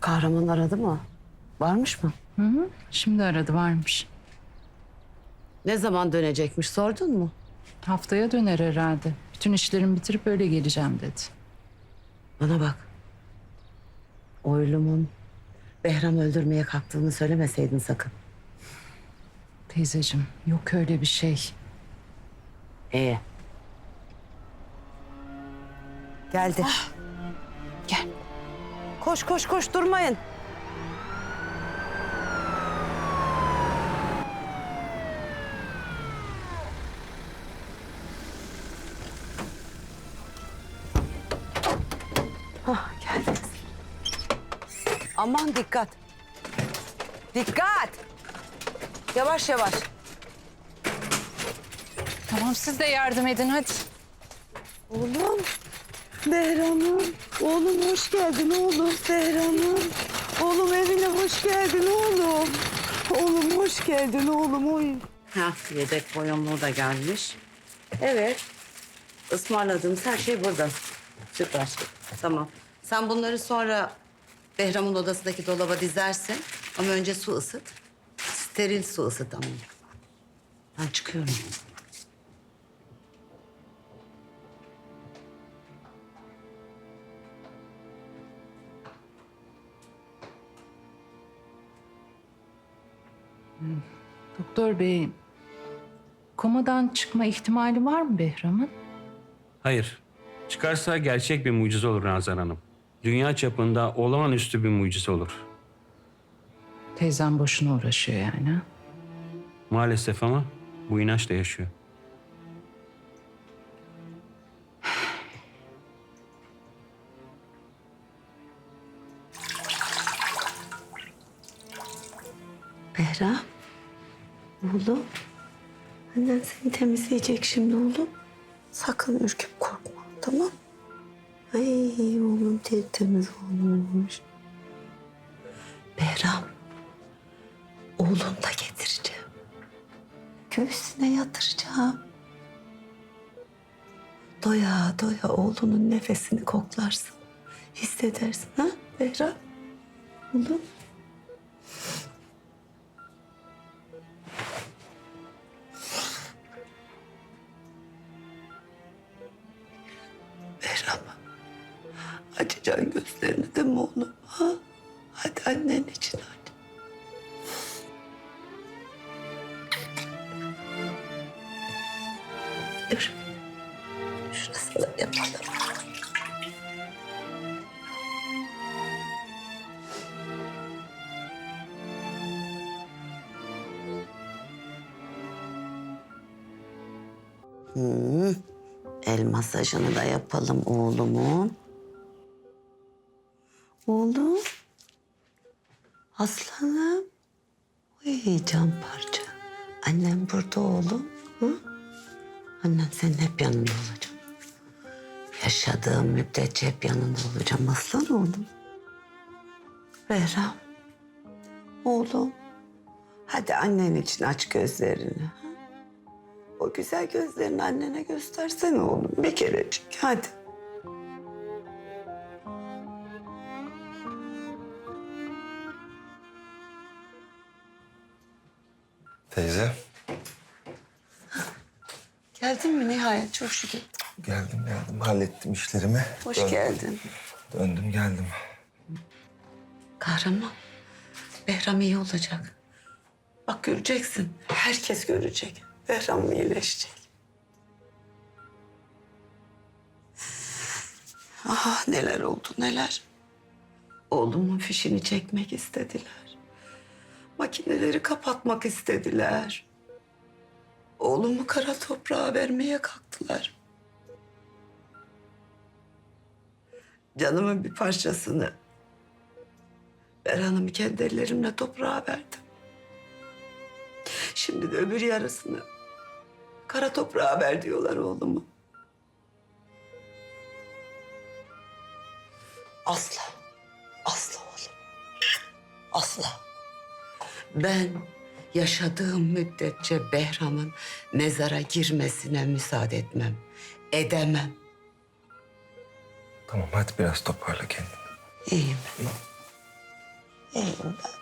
Kahraman aradı mı? Varmış mı? Hı hı. Şimdi aradı varmış. Ne zaman dönecekmiş sordun mu? Haftaya döner herhalde. Bütün işlerimi bitirip öyle geleceğim dedi. Bana bak. Oylumun Behram öldürmeye kalktığını söylemeseydin sakın. Teyzeciğim yok öyle bir şey. İyi. Geldi. Gel. Koş koş koş durmayın. Hah geldiniz. Aman dikkat. Dikkat. Yavaş yavaş. Tamam siz de yardım edin hadi. Oğlum. Behram'ım. Oğlum hoş geldin oğlum. Behram'ım. Oğlum evine hoş geldin oğlum. Oğlum hoş geldin oğlum. Oy. Ha, yedek boyunluğu da gelmiş. Evet. Ismarladığımız her şey burada. Süper. Tamam. Sen bunları sonra Behram'ın odasındaki dolaba dizersin. Ama önce su ısıt. Steril su ısıt ama. Ben çıkıyorum. Doktor bey komadan çıkma ihtimali var mı Behram'ın? Hayır. Çıkarsa gerçek bir mucize olur Nazan Hanım. Dünya çapında olağanüstü bir mucize olur. Teyzem boşuna uğraşıyor yani. ha? Maalesef ama bu inançla yaşıyor. Behram. Oğlum. Annen seni temizleyecek şimdi oğlum. Sakın ürküp korkma tamam Ay oğlum tertemiz olmuş. Behram. Oğlum da getireceğim. Göğsüne yatıracağım. Doya doya oğlunun nefesini koklarsın. Hissedersin ha Behram? Oğlum. Behram. Açacaksın gözlerini değil mi oğlum? Ha? Hadi annen için hadi. Dur. Şurasını yapalım. Hmm. El masajını da yapalım oğlumun. Oğlum. Aslanım. Uy can parça. Annem burada oğlum. Hı? Annem senin hep yanında olacağım. Yaşadığım müddetçe hep yanında olacağım aslan oğlum. Behram. Oğlum. Hadi annen için aç gözlerini. ha? O güzel gözlerini annene göstersene oğlum. Bir kerecik hadi. Teyze. Geldin mi nihayet çok şükür. Geldim geldim. Hallettim işlerimi. Hoş Dön- geldin. Döndüm geldim. Kahraman. Behram iyi olacak. Bak göreceksin. Herkes görecek. Behram iyileşecek. Ah neler oldu neler. Oğlumun fişini çekmek istediler. Makineleri kapatmak istediler. Oğlumu kara toprağa vermeye kalktılar. Canımın bir parçasını Berhan'ımı kendi ellerimle toprağa verdim. Şimdi de öbür yarısını kara toprağa ver diyorlar oğlumu. Asla, asla oğlum. Asla. Ben yaşadığım müddetçe Behram'ın mezara girmesine müsaade etmem. Edemem. Tamam hadi biraz toparla kendini. İyiyim. İyiyim ben.